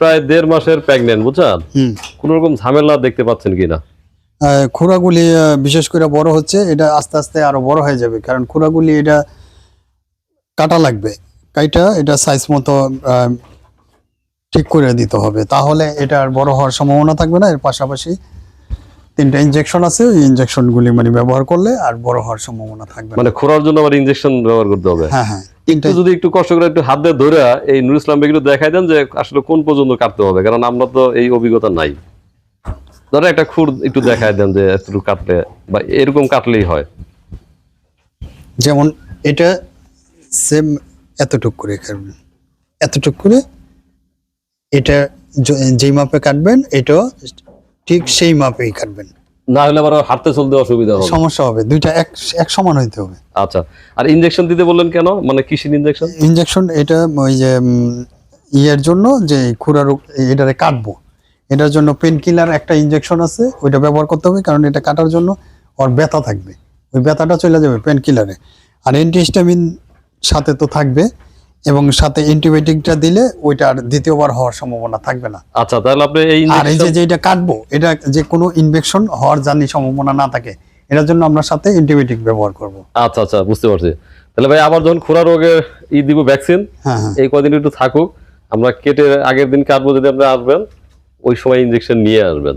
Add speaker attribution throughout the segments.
Speaker 1: প্রায় দেড় মাসের প্রেগনেন্ট বুঝছেন?
Speaker 2: হুম।
Speaker 1: কোন রকম ঝামেলা দেখতে পাচ্ছেন কিনা?
Speaker 2: খোরাগুলি খুরাগুলি বিশেষ করে বড় হচ্ছে এটা আস্তে আস্তে আরও বড় হয়ে যাবে কারণ খোরাগুলি এটা কাটা লাগবে। কাইটা এটা সাইজ মতো ঠিক করে দিতে হবে। তাহলে এটা আর বড় হওয়ার সম্ভাবনা থাকবে না এর পাশাপাশি তিনটা ইনজেকশন আছে ওই ইনজেকশনগুলি মানে ব্যবহার করলে আর বড় হওয়ার সম্ভাবনা থাকবে
Speaker 1: মানে খোরার জন্য আবার ইনজেকশন ব্যবহার করতে হবে?
Speaker 2: হ্যাঁ হ্যাঁ
Speaker 1: একটু যদি একটু কষ্ট করে একটু হাত দিয়ে ধরে এই নুর ইসলাম একটু দেখাই দেন যে আসলে কোন পর্যন্ত কাটতে হবে কারণ আমরা তো এই অভিজ্ঞতা নাই। ধরে একটা খুর একটু দেখাই দেন যে এতটুকু কাটলে বা এরকম কাটলেই হয়।
Speaker 2: যেমন এটা সেম এতটুক করে কাটবেন। এতটুক করে এটা যেই মাপে কাটবেন এটাও ঠিক সেই মাপেই কাটবেন।
Speaker 1: না হলে আবার হাঁটতে চলতে অসুবিধা হবে।
Speaker 2: সমস্যা হবে। দুইটা এক এক সমান হইতে হবে।
Speaker 1: আচ্ছা। আর ইনজেকশন দিতে বললেন কেন? মানে কিসির ইনজেকশন
Speaker 2: ইনজেকশন এটা ওই যে ইয়ের জন্য যে খুরা রোগ এটারে কাটবো। এটার জন্য পেন কিলার একটা ইনজেকশন আছে ওইটা ব্যবহার করতে হবে কারণ এটা কাটার জন্য ওর ব্যথা থাকবে। ওই ব্যথাটা চলে যাবে পেন কিলারে আর অ্যান্টিহিস্টামিন সাথে তো থাকবে। এবং সাথে অ্যান্টিবায়োটিকটা দিলে ওইটা আর দ্বিতীয়বার হওয়ার সম্ভাবনা থাকবে না।
Speaker 1: আচ্ছা তাহলে আপনি এই
Speaker 2: আর এই যে যেটা কাটবো এটা যে কোনো ইনফেকশন হওয়ার জানি সম্ভাবনা না থাকে এটার জন্য আমরা সাথে অ্যান্টিবায়োটিক ব্যবহার করব।
Speaker 1: আচ্ছা আচ্ছা বুঝতে পারছি। তাহলে ভাই আবার যখন খোরা রোগের ই দিব ভ্যাকসিন
Speaker 2: হ্যাঁ
Speaker 1: এই কদিন একটু থাকুক আমরা কেটে আগের দিন কাটবো যদি আপনি আসবেন ওই সময় ইনজেকশন নিয়ে আসবেন।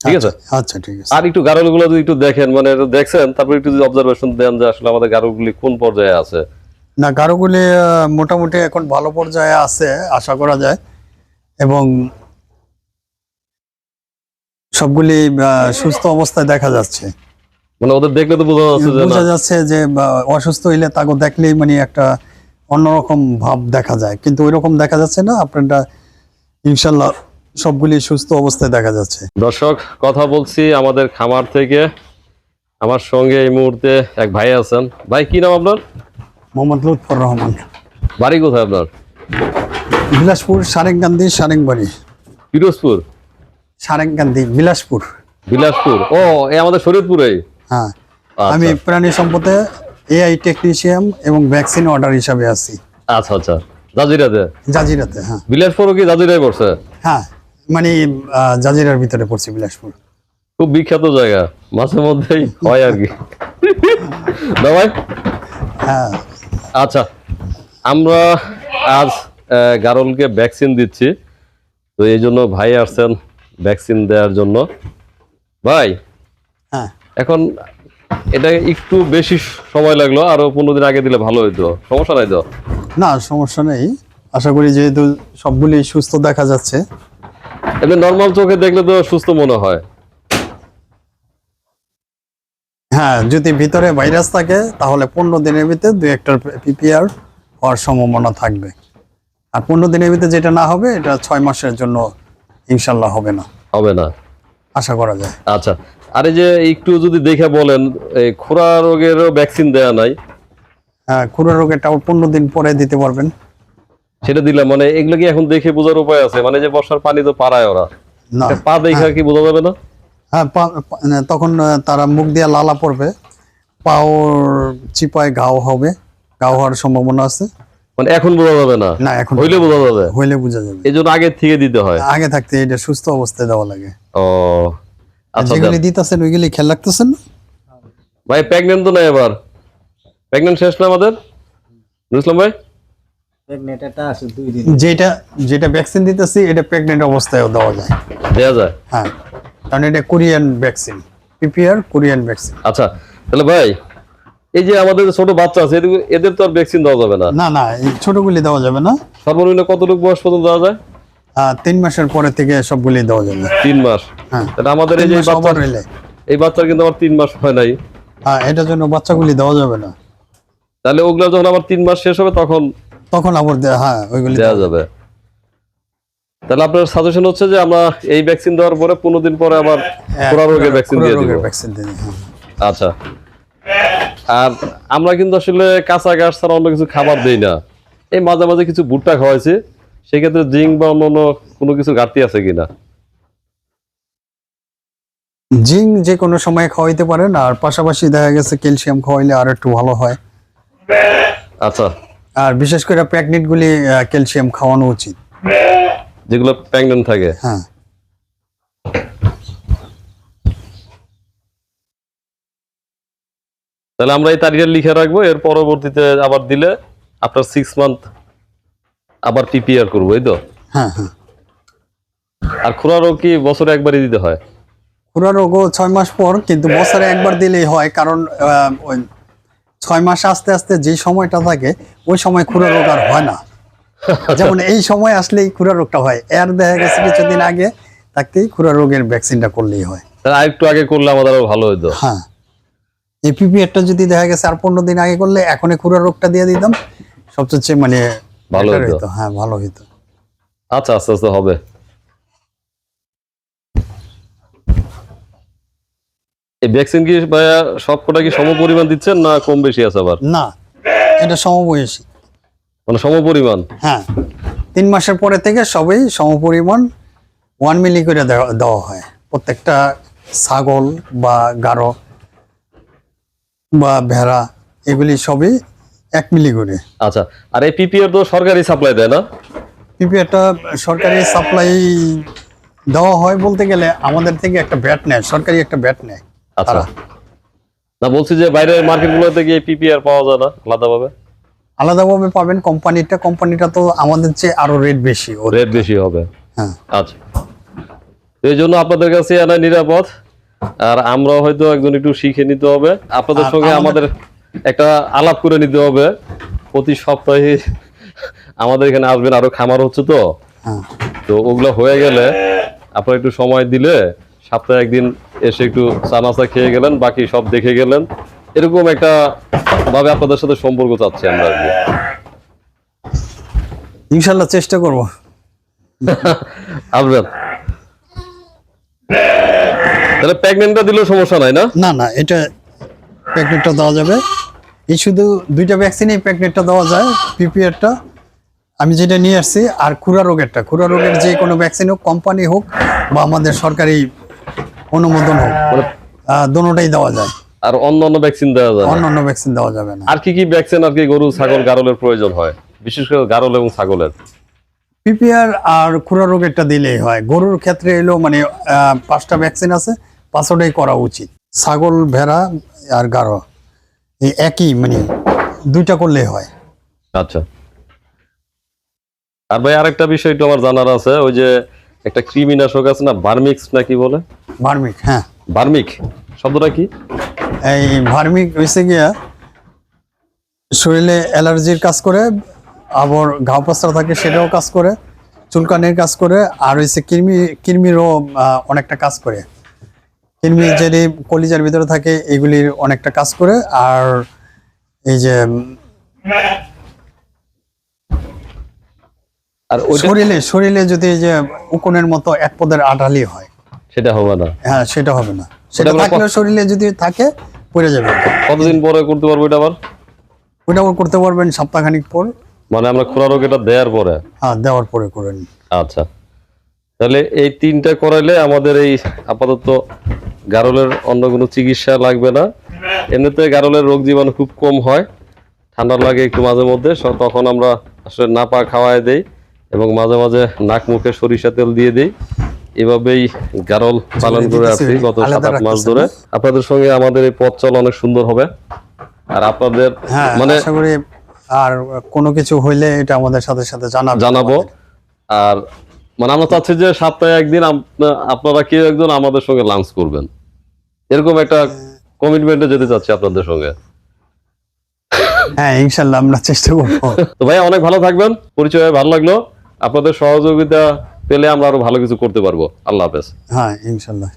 Speaker 1: ঠিক আছে?
Speaker 2: আচ্ছা, আচ্ছা ঠিক আছে।
Speaker 1: আর একটু গাড়লগুলো যদি একটু দেখেন মানে দেখছেন তারপর একটু যদি অবজারভেশন দেন যে আসলে আমাদের গাড়লগুলি কোন পর্যায়ে আছে।
Speaker 2: না গারোগুলি মোটামুটি এখন ভালো পর্যায়ে আছে আশা করা যায়। এবং সবগুলি সুস্থ অবস্থায় দেখা যাচ্ছে।
Speaker 1: মানে ওদের দেখলে তো বোঝা যাচ্ছে যে
Speaker 2: বোঝা যাচ্ছে যে অসুস্থ হইলে তাকে দেখলেই মানে একটা অন্যরকম ভাব দেখা যায়। কিন্তু ওই রকম দেখা যাচ্ছে না আপনারটা ইনশাল্লাহ সবগুলি সুস্থ অবস্থায় দেখা যাচ্ছে।
Speaker 1: দর্শক কথা বলছি আমাদের খামার থেকে। আমার সঙ্গে এই মুহূর্তে এক ভাই আছেন। ভাই কি নাম আপনার?
Speaker 2: মোহাম্মদ লুৎফর রহমান।
Speaker 1: বাড়ি কোথায় আপনার?
Speaker 2: বিলাসপুর সারেংকান্দি সারেংবাড়ি
Speaker 1: পিরোজপুর?
Speaker 2: সারেংকান্দি বিলাসপুর।
Speaker 1: বিলাসপুর। ও এ আমাদের শরীরপুরেই
Speaker 2: হ্যাঁ।
Speaker 1: আচ্ছা।
Speaker 2: আমি প্রাণী সম্পদে এআই টেকনিশিয়ান এবং ভ্যাকসিন অর্ডার হিসাবে আছি।
Speaker 1: আচ্ছা আচ্ছা। জাজিরাতে?
Speaker 2: জাজিরাতে হ্যাঁ।
Speaker 1: বিলাসপুরও কি জাজিরাই পড়ছে?
Speaker 2: হ্যাঁ মানে জাজিরার ভিতরে পড়ছে বিলাসপুর।
Speaker 1: খুব বিখ্যাত জায়গা। মাঝে মধ্যেই হয় আর কি। ভাই?
Speaker 2: হ্যাঁ।
Speaker 1: আচ্ছা আমরা আজ গারলকে ভ্যাকসিন দিচ্ছি। তো এই জন্য ভাই আসছেন ভ্যাকসিন দেওয়ার জন্য। ভাই
Speaker 2: হ্যাঁ।
Speaker 1: এখন এটা একটু বেশি সময় লাগল আরও পনেরো দিন আগে দিলে ভালো হইতো। সমস্যা নাই তো?
Speaker 2: না সমস্যা নেই। আশা করি যেহেতু সবগুলি সুস্থ দেখা যাচ্ছে।
Speaker 1: এমনি নর্মাল চোখে দেখলে তো সুস্থ মনে হয়।
Speaker 2: হ্যাঁ যদি ভিতরে ভাইরাস থাকে তাহলে পনেরো দিনের ভিতরে দুই একটা পিপিআর হওয়ার সম্ভাবনা থাকবে। আর পনেরো দিনের ভিতরে যেটা না হবে এটা ছয় মাসের জন্য ইনশাল্লাহ হবে না।
Speaker 1: হবে না।
Speaker 2: আশা করা যায়।
Speaker 1: আচ্ছা আর এই যে একটু যদি দেখে বলেন এই খোরা রোগেরও ভ্যাকসিন দেয়া নাই।
Speaker 2: হ্যাঁ খুরা রোগেরটা পনেরো দিন পরে দিতে পারবেন।
Speaker 1: সেটা দিলাম মানে এগুলো কি এখন দেখে বোঝার উপায় আছে? মানে যে বর্ষার পানি তো পারায় ওরা।
Speaker 2: না।
Speaker 1: পা দেখে কি বোঝা যাবে না?
Speaker 2: হ্যাঁ পা- পা- তখন তারা মুখ দিয়ে লালা পড়বে। পাওর চিপায় ঘাও হবে ঘাও হওয়ার সম্ভাবনা আছে।
Speaker 1: মানে এখন বোঝা যাবে না?
Speaker 2: না এখন
Speaker 1: হইলে বোঝা যাবে?
Speaker 2: হইলে বোঝা যাবে।
Speaker 1: এই জন্য আগে থেকে দিতে হয়।
Speaker 2: আগে থাকতে এটা সুস্থ অবস্থায় দেওয়া লাগে।
Speaker 1: ও আচ্ছা
Speaker 2: যেগুলি দিতেছেন ওইগুলি খেয়াল রাখতেছেন না?
Speaker 1: ভাই প্রেগনেন্ট তো নাই এবার। প্রেগনেন্ট শেষ না আমাদের? বুঝলাম ভাই?
Speaker 3: প্রেগনেন্টটা আছে দুই দিন।
Speaker 2: যেটা যেটা ভ্যাকসিন দিতেছি এটা প্রেগনেন্ট অবস্থায় দেওয়া যায়।
Speaker 1: দেয়া যায়?
Speaker 2: হ্যাঁ। কারণ এটা Korean vaccine PPR Korean vaccine.
Speaker 1: আচ্ছা তাহলে ভাই এই যে আমাদের ছোট বাচ্চা আছে এদের- এদের তো আর ভ্যাকসিন দেওয়া যাবে না।
Speaker 2: না না এই ছোটগুলি দেওয়া যাবে না।
Speaker 1: সর্বনিম্ন কতটুকু বয়স পর্যন্ত দেওয়া যায়?
Speaker 2: তিন মাসের পরে থেকে সবগুলি দেওয়া যাবে।
Speaker 1: তিন মাস।
Speaker 2: হ্যাঁ।
Speaker 1: তাহলে আমাদের এই যে বাচ্চা এই বাচ্চার কিন্তু আমার তিন মাস হয় নাই।
Speaker 2: হ্যাঁ এটার জন্য বাচ্চাগুলি দেওয়া যাবে না।
Speaker 1: তাহলে ওগুলো যখন আমার তিন মাস শেষ হবে তখন
Speaker 2: তখন আবার দে- হ্যাঁ ওইগুলি
Speaker 1: দেওয়া যাবে। তাহলে আপনার সাজেশন হচ্ছে যে আমরা এই ভ্যাকসিন দেওয়ার পরে পনেরো দিন পরে আবার খোরা রোগের ভ্যাকসিন দিয়ে দিব।
Speaker 2: হ্যাঁ।
Speaker 1: আচ্ছা। আর আমরা কিন্তু আসলে কাঁচা ঘাস ছাড়া অন্য কিছু খাবার দেই না। এই মাঝে মাঝে কিছু ভুট্টা খাওয়াইছি সেক্ষেত্রে জিঙ্ক বা অন্য কোনো কিছু ঘাটতি আছে কিনা?
Speaker 2: জিঙ্ক যে কোনো সময় খাওয়াইতে পারেন আর পাশাপাশি দেখা গেছে ক্যালসিয়াম খাওয়াইলে আর একটু ভালো হয়।
Speaker 1: আচ্ছা।
Speaker 2: আর বিশেষ করে প্রেগনেন্ট গুলি ক্যালসিয়াম খাওয়ানো উচিত।
Speaker 1: যেগুলো প্রেগনেন্ট থাকে।
Speaker 2: হ্যাঁ।
Speaker 1: তাহলে আমরা এই তারিখে লিখে রাখব এর পরবর্তীতে আবার দিলে আপনার সিক্স মান্থ আবার পিপিআর করব এই তো?
Speaker 2: হ্যাঁ হ্যাঁ।
Speaker 1: আর খুরা রোগ কি বছরে একবারই দিতে হয়?
Speaker 2: খুরা রোগও ছয় মাস পর কিন্তু বছরে একবার দিলেই হয় কারণ ওই ছয় মাস আস্তে আস্তে যে সময়টা থাকে ওই সময় খুরা রোগ আর হয় না। যেমন এই সময় আসলেই খুরা রোগটা হয়। এর দেখা গেছে কিছুদিন আগে থাকতেই খুরা রোগের ভ্যাকসিনটা করলেই হয়।
Speaker 1: তাহলে আরেকটু আগে করলে আমাদের আরও ভালো হতো
Speaker 2: হ্যাঁ। এই পিপিআরটা যদি দেখা গেছে আর পনেরো দিন আগে করলে এখনই খুরা রোগটা দিয়ে দিতাম। সবচেয়ে মানে
Speaker 1: ভালো হতো।
Speaker 2: হইতো। হ্যাঁ ভালো হইতো।
Speaker 1: আচ্ছা আস্তে আস্তে হবে। এই ভ্যাকসিন কি ভাইয়া সবকটা কি সম পরিমাণ দিচ্ছেন না কম বেশি আছে আবার?
Speaker 2: না এটা সমবয়সী।
Speaker 1: মানে সম পরিমাণ
Speaker 2: হ্যাঁ তিন মাসের পরে থেকে সবই সমপরিমাণ ওয়ান মিলি করে দেওয়া হয়। প্রত্যেকটা ছাগল বা গারো বা ভেড়া এগুলি সবই এক মিলি করে।
Speaker 1: আচ্ছা আর এই পিপিআর তো সরকারি সাপ্লাই দেয় না?
Speaker 2: পিপিআরটা সরকারি সাপ্লাই দেওয়া হয় বলতে গেলে আমাদের থেকে একটা ব্যাট নেয় সরকারি একটা ব্যাট নেয়
Speaker 1: আচ্ছা। না বলছি যে বাইরের মার্কেটগুলোতে গিয়ে পিপিআর পাওয়া যায় না আলাদাভাবে?
Speaker 2: আলাদাভাবে পাবেন কোম্পানিটা কোম্পানিটা তো আমাদের চেয়ে আরও রেট বেশি।
Speaker 1: রেট বেশি হবে।
Speaker 2: হ্যাঁ।
Speaker 1: আচ্ছা। এই জন্য আপনাদের কাছে আনা নিরাপদ। আর আমরা হয়তো একজন একটু শিখে নিতে হবে। আপনাদের সঙ্গে
Speaker 2: আমাদের-
Speaker 1: একটা আলাপ করে নিতে হবে। প্রতি সপ্তাহে আমাদের এখানে আসবেন আরও খামার হচ্ছে তো।
Speaker 2: হ্যাঁ।
Speaker 1: তো ওগুলো হয়ে গেলে আপনারা একটু সময় দিলে সপ্তাহে একদিন এসে একটু চা নাস্তা খেয়ে গেলেন বাকি সব দেখে গেলেন। এরকম একটা ভাবে আপনাদের সাথে সম্পর্ক চাচ্ছি আমরা আর কি।
Speaker 2: ইনশাল্লাহ চেষ্টা করব।
Speaker 1: আসবেন। তাহলে প্রেগনেন্টটা দিলেও সমস্যা নাই না?
Speaker 2: না না এটা প্যাকেটটা দেওয়া যাবে। এই শুধু দুইটা ভ্যাকসিনেই প্যাকেটটা দেওয়া যায় পিপিআরটা আমি যেটা নিয়ে আসছি আর খুরা রোগেরটা। খুরা রোগের যে কোনো ভ্যাকসিন হোক কোম্পানি হোক বা আমাদের সরকারি অনুমোদন হোক আহ, দোনোটাই দেওয়া যায়।
Speaker 1: আর অন্য অন্য ভ্যাকসিন দেওয়া যাবে।
Speaker 2: অন্য অন্য ভ্যাকসিন দেওয়া যাবে না।
Speaker 1: আর কি কি ভ্যাকসিন আর কি গরু ছাগল গারলের প্রয়োজন হয়? বিশেষ করে গারল এবং ছাগলের।
Speaker 2: পিপিআর আর খুরা রোগেরটা দিলেই হয়। গরুর ক্ষেত্রে এলো মানে আহ, পাঁচটা ভ্যাকসিন আছে পাঁচটাই করা উচিত। ছাগল ভেড়া আর গারো এই একই মানে দুইটা করলেই হয়।
Speaker 1: আচ্ছা। আর ভাই আরেকটা বিষয় একটু আমার জানার আছে ওই যে একটা কৃমিনাশক আছে না বার্মিক্স না কি বলে?
Speaker 2: ভার্মিক হ্যাঁ।
Speaker 1: বার্মিক শব্দটা কি?
Speaker 2: এই ভার্মিক হয়েছে গিয়া শরীরে অ্যালার্জির কাজ করে আবার ঘাও পাস্তা থাকে সেটাও কাজ করে চুলকানির কাজ করে আর হয়েছে কৃমি কৃমিরও অনেকটা কাজ করে। কৃমি যদি কলিজার ভিতরে থাকে এগুলির অনেকটা কাজ করে আর এই যে
Speaker 1: আর
Speaker 2: শরীরে শরীরে যদি এই যে উকুনের মতো এক পদের আঠালি হয়
Speaker 1: সেটা হবে না।
Speaker 2: হ্যাঁ সেটা হবে না। সেটা থাকলেও শরীরে যদি থাকে পড়ে যাবে।
Speaker 1: কতদিন পরে করতে পারব এটা আবার?
Speaker 2: ওইটা আবার করতে পারবেন সপ্তাহখানিক পর।
Speaker 1: মানে আমরা খোরা রোগ এটা দেওয়ার পরে?
Speaker 2: হ্যাঁ দেওয়ার পরে করেন।
Speaker 1: আচ্ছা। তাহলে এই তিনটা করাইলে আমাদের এই আপাতত গারলের অন্য কোনো চিকিৎসা লাগবে না। এমনিতে গারলের রোগ জীবাণু খুব কম হয়। ঠান্ডা লাগে একটু মাঝে মধ্যে তখন আমরা আসলে নাপা খাওয়ায় দেই এবং মাঝে মাঝে নাক মুখে সরিষা তেল দিয়ে দিই। এভাবেই গারল পালন করে আছি গত সাত আট মাস ধরে। আপনাদের সঙ্গে আমাদের এই পথ চলা অনেক সুন্দর হবে। আর আপনাদের
Speaker 2: হ্যাঁ
Speaker 1: মানে
Speaker 2: আর কোনো কিছু হইলে এটা আমাদের সাথে সাথে জানাব।
Speaker 1: জানাব আর মানে আমরা চাচ্ছি যে সপ্তাহে একদিন আপনারা কেউ একজন আমাদের সঙ্গে লাঞ্চ করবেন। এরকম একটা কমিটমেন্টে যেতে চাচ্ছি আপনাদের সঙ্গে।
Speaker 2: হ্যাঁ ইনশাল্লাহ আমরা চেষ্টা করব।
Speaker 1: তো ভাই অনেক ভালো থাকবেন। পরিচয় ভালো লাগল। আপনাদের সহযোগিতা পেলে আমরা আরও ভালো কিছু করতে পারব। আল্লাহ হাফেজ।
Speaker 2: হ্যাঁ ইনশাল্লাহ।